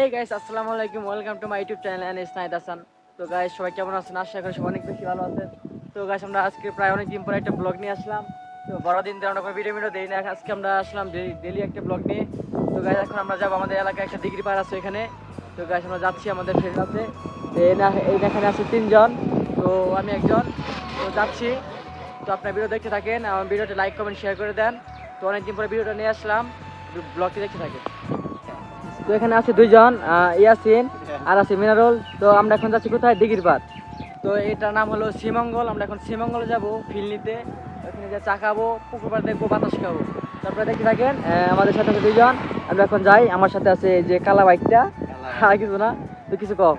এই গাইস আসসালামু আলাইকুম welcome to my YouTube channel N স্নাইদ হাসান তো গাইস সবাই কেমন আছেন? আশা করি সবাই অনেক বেশি ভালো আছেন। তো গাইস আমরা আজকে প্রায় অনেক দিন পরে একটা ব্লগ নিয়ে আসলাম। তো বড়দিন ধরে আমরা ভিডিও ভিডিও দিই না। আজকে আমরা আসলাম ডেলি একটা ব্লগ নিয়ে। তো গাইস এখন আমরা যাব আমাদের এলাকায় একটা ডিগ্রি পার আছে এখানে। তো গাইস আমরা যাচ্ছি আমাদের ফ্রেন্ড আছে। এই এখানে আছে তিনজন। তো আমি একজন। তো যাচ্ছি। তো আপনার ভিডিও দেখতে থাকেন। আমার ভিডিওটা লাইক কমেন্ট শেয়ার করে দেন। তো অনেকদিন পরে ভিডিওটা নিয়ে আসলাম। ব্লগটি দেখতে থাকেন। তো এখানে আছে দুইজন ইয়াসিন আর আছে মিনারুল। তো আমরা এখন যাচ্ছি কোথায়? দিঘির পাড়। তো এটার নাম হলো শ্রীমঙ্গল। আমরা এখন শ্রীমঙ্গলে যাব ফিল নিতে। ওখানে যে চা খাব পুকুর পাড় দেখব বাতাস খাব। তারপরে দেখতে থাকেন আমাদের সাথে আছে দুইজন। আমরা এখন যাই আমার সাথে আছে যে কালা বাইকটা। আর কিছু না তো কিছু কম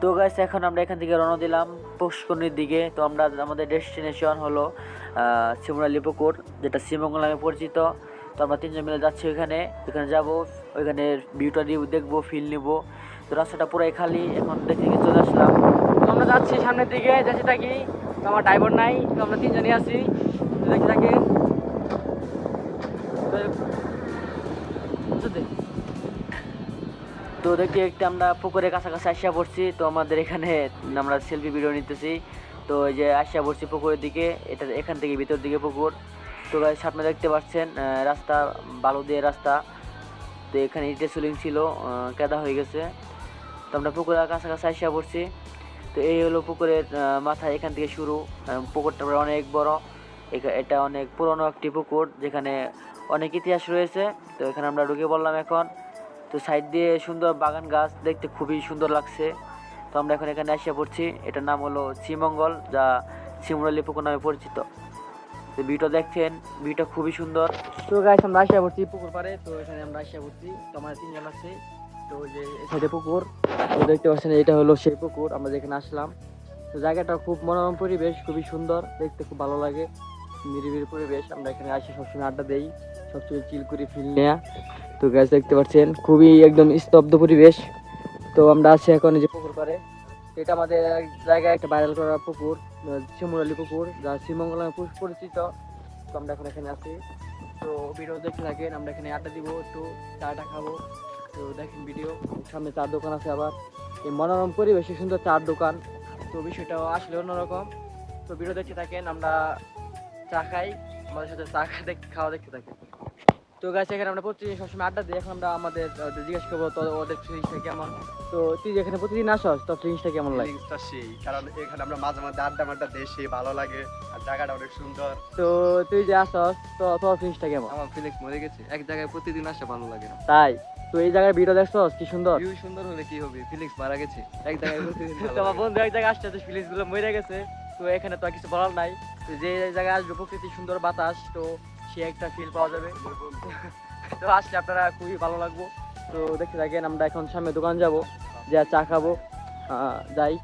তো গাইস এখন আমরা এখান থেকে রওনা দিলাম পুষ্করণীর দিকে। তো আমরা আমাদের ডেস্টিনেশন হলো শিমুরালি পুকুর যেটা শ্রীমঙ্গল নামে পরিচিত। তো আমরা তিনজন মিলে যাচ্ছি ওইখানে। ওইখানে যাব, ওইখানে ভিউটা দিয়ে দেখব ফিল নিব। তো রাস্তাটা পুরাই খালি, এখন দেখে দেখে চলে আসলাম। আমরা যাচ্ছি সামনের দিকে যাচ্ছি থাকি, তো আমার ড্রাইভার নাই, তো আমরা তিনজনই তো দেখে থাকি। তো- দেখতে দেখতে আমরা পুকুরের কাছাকাছি আসিয়া পড়ছি, তো আমাদের এখানে আমরা সেলফি ভিডিও নিতেছি। তো এই যে আসিয়া পড়ছি পুকুরের দিকে, এটা এখান থেকে ভিতর দিকে পুকুর। তো গাইস সামনে দেখতে পাচ্ছেন রাস্তা, বালু দিয়ে রাস্তা। তো এখানে ইটে সুলিং ছিল কেদা হয়ে গেছে। তো আমরা পুকুরের কাছাকাছি আসিয়া পড়ছি। তো এই হলো পুকুরের মাথা এখান থেকে শুরু। পুকুরটা অনেক বড়। এটা অনেক পুরনো একটি পুকুর, যেখানে অনেক ইতিহাস রয়েছে। তো এখানে আমরা ঢুকে পড়লাম এখন। তো সাইড দিয়ে সুন্দর বাগান গাছ, দেখতে খুবই সুন্দর লাগছে। তো আমরা এখন এখানে আসিয়া পড়ছি। এটার নাম হলো শ্রীমঙ্গল, যা শিমুরালি পুকুর নামে পরিচিত। তো ভিউটা দেখছেন, ভিউটা খুবই সুন্দর। তো গাইস আমরা আসিয়া পড়ছি পুকুর পাড়ে, তো এখানে আমরা আসিয়া পড়ছি। তো আমাদের তিনজন আছে। তো যে সাইডে পুকুর, তো দেখতে পাচ্ছেন এটা হলো সেই পুকুর, আমরা যেখানে আসলাম। তো জায়গাটা খুব মনোরম পরিবেশ, খুবই সুন্দর, দেখতে খুব ভালো লাগে। নিরিবিলি পরিবেশ, আমরা এখানে আসি সবসময় আড্ডা দেই সবসময় চিল করি ফিল নেয়া। তো গাছ দেখতে পাচ্ছেন, খুবই একদম স্তব্ধ পরিবেশ। তো আমরা আছি এখন যে পুকুর পাড়ে। এটা আমাদের জায়গায় একটা ভাইরাল করা পুকুর শিমুরালি পুকুর, যা শ্রীমঙ্গল নামে পরিচিত। তো আমরা এখন এখানে আছি। তো ভিডিও দেখতে থাকেন, আমরা এখানে আড্ডা দিব, একটু চাটা খাব। তো দেখেন ভিডিও, সামনে চার দোকান আছে আবার। এই মনোরম পরিবেশে সুন্দর চার দোকান। তো বিষয়টা আসলে অন্যরকম। তো ভিডিও দেখতে থাকেন, আমরা চা খাই, আমাদের সাথে চা খা দেখতে খাওয়া দেখতে থাকি তো গাছ এখানে আমরা প্রতিদিন সবসময় আড্ডা দিই। এখন আমরা আমাদের জিজ্ঞেস করব তো ওদের ফিলিংসটা কেমন? তো তুই যেখানে প্রতিদিন আসস তোর ফিলিংসটা কেমন লাগে? ফিলিংসটা সেই কারণ এখানে আমরা মাঝে মাঝে আড্ডা মাড্ডা দেই সেই ভালো লাগে আর জায়গাটা অনেক সুন্দর। তো তুই যে আসস তো তোর ফিলিংসটা কেমন? আমার ফিলিংস মরে গেছে এক জায়গায় প্রতিদিন আসা ভালো লাগে না। তাই? তো এই জায়গায় ভিডিও দেখছস কি সুন্দর? ভিউ সুন্দর হলে কি হবে? ফিলিংস মারা গেছে এক জায়গায় প্রতিদিন তো বন্ধু এক জায়গায় আসছে তো ফিলিংসগুলো মরে গেছে। তো এখানে তো আর কিছু বলার নাই। যে জায়গায় আসবে প্রকৃতি সুন্দর বাতাস তো সে একটা ফিল পাওয়া যাবে। তো আসলে আপনারা খুবই ভালো লাগবো। তো দেখতে থাকেন আমরা এখন সামনে দোকান যাব। যা চা খাব। যাই।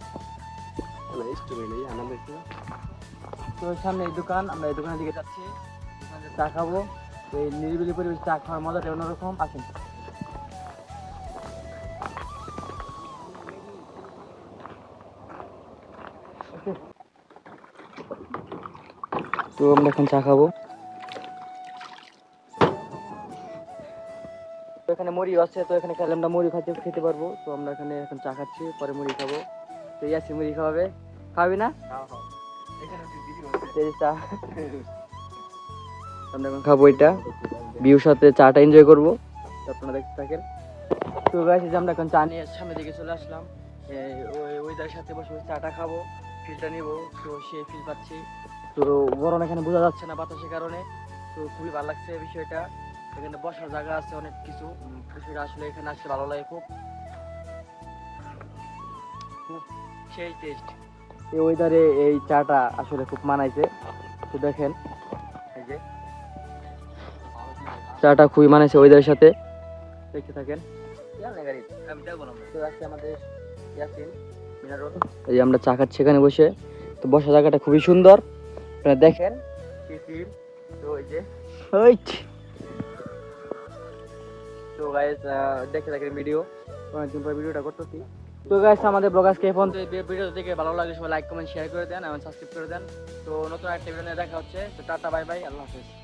তো সামনে এই দোকান আমরা এই দোকানের দিকে যাচ্ছি। চা খাব। এই নিরিবিলি পরিবেশ চা খাওয়ার মজাটা অন্যরকম। আসেন। তো আমরা এখন চা খাব। এখানে মুড়ি আছে তো এখানে খেলে আমরা মুড়ি খাইতে খেতে পারব। তো আমরা এখানে এখন চা খাচ্ছি পরে মুড়ি খাব। তো ইয়াসি মুড়ি খাওয়াবে। খাওয়াবি না? চা। আমরা এখন খাব এটা। বিউর সাথে চাটা এনজয় করব। তো আপনারা দেখতে থাকেন। তো গাইছে যে আমরা এখন চা নিয়ে সামনের দিকে চলে আসলাম। ওই ওইটার সাথে বসে চাটা খাব ফিলটা নিবো। তো সেই ফিল পাচ্ছি। তো গরম এখানে বোঝা যাচ্ছে না বাতাসের কারণে। তো খুবই ভালো লাগছে এই বিষয়টা। এখানে বসার জায়গা আছে অনেক কিছু। বিষয়টা আসলে এখানে আসলে ভালো লাগে খুব। খুব সেই টেস্ট এই ওয়েদারে এই চাটা আসলে খুব মানাইছে। তো দেখেন এই যে। চাটা খুবই মানাইছে ওয়েদারের সাথে। দেখতে থাকেন। আমি যাব না। তো আজকে আমাদের ইয়াসিন মিনারুল এই আমরা চা খাচ্ছি এখানে বসে। তো বসার জায়গাটা খুবই সুন্দর। আপনারা দেখেন। তো ওই যে। তো গাইস দেখে থাকেন ভিডিও অনেকদিন পর ভিডিওটা করতেছি। তো গাইস আমাদের ব্লগ আজকে এই ভিডিও দেখে ভালো লাগে সবাই লাইক কমেন্ট শেয়ার করে দেন এবং সাবস্ক্রাইব করে দেন। তো নতুন একটা ভিডিও দেখা হচ্ছে। তো টাটা বাই বাই আল্লাহ হাফেজ।